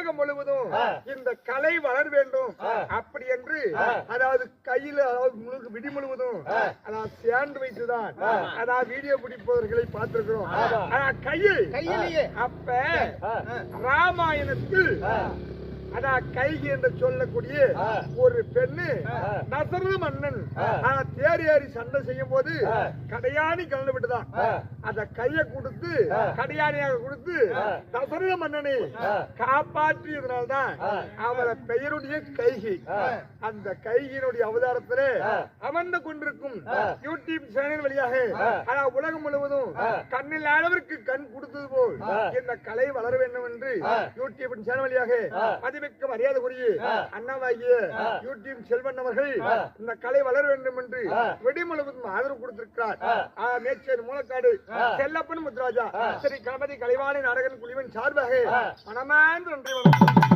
உலகம் முழுவதும் இந்த கலை வளர வேண்டும். அப்படி என்று அதாவது கையில அதாவது முழுக்க விடி முழுவதும் அதாவது சேர்ந்து வைத்துதான். அதாவது வீடியோ பிடிப்பவர்களை பார்த்திருக்கிறோம். ஆனா கையில் கையிலேயே. அப்ப ராமாயணத்தில் அதான் கைகி என்று சொல்லக்கூடிய ஒரு பெண்ணு நசரத மன்னன். தேர் ஏறி சண்டை செய்யும் போது கடையாணி கலந்து விட்டுதான். அத கைய கொடுத்து கடையாணியாக கொடுத்து தசரத மன்னனை காப்பாற்றியதுனால்தான் அவரை பெயருடைய கைகி. அந்த கைகியினுடைய அவதாரத்திலே அமர்ந்து கொண்டிருக்கும் யூடியூப் சேனல் வழியாக ஆனா உலகம் முழுவதும் கண்ணில் அளவிற்கு கண் கொடுத்தது போல் இந்த கலை வளர வேண்டும் என்று யூடியூப் சேனல் வழியாக மதிமிக்க மரியாதைக்குரிய அண்ணாவாகிய யூடியூப் செல்வன் அவர்கள் இந்த கலை வளர வேண்டும் என்று வெடி முழுவதும் ஆதரவு கொடுத்திருக்கிறார். மேச்சேரி மூலக்காடு செல்லப்பன் முத்துராஜா ஸ்ரீ கணபதி கலைவாணி நாடகன் குழுவின் சார்பாக மனமார்ந்த நன்றி வணக்கம்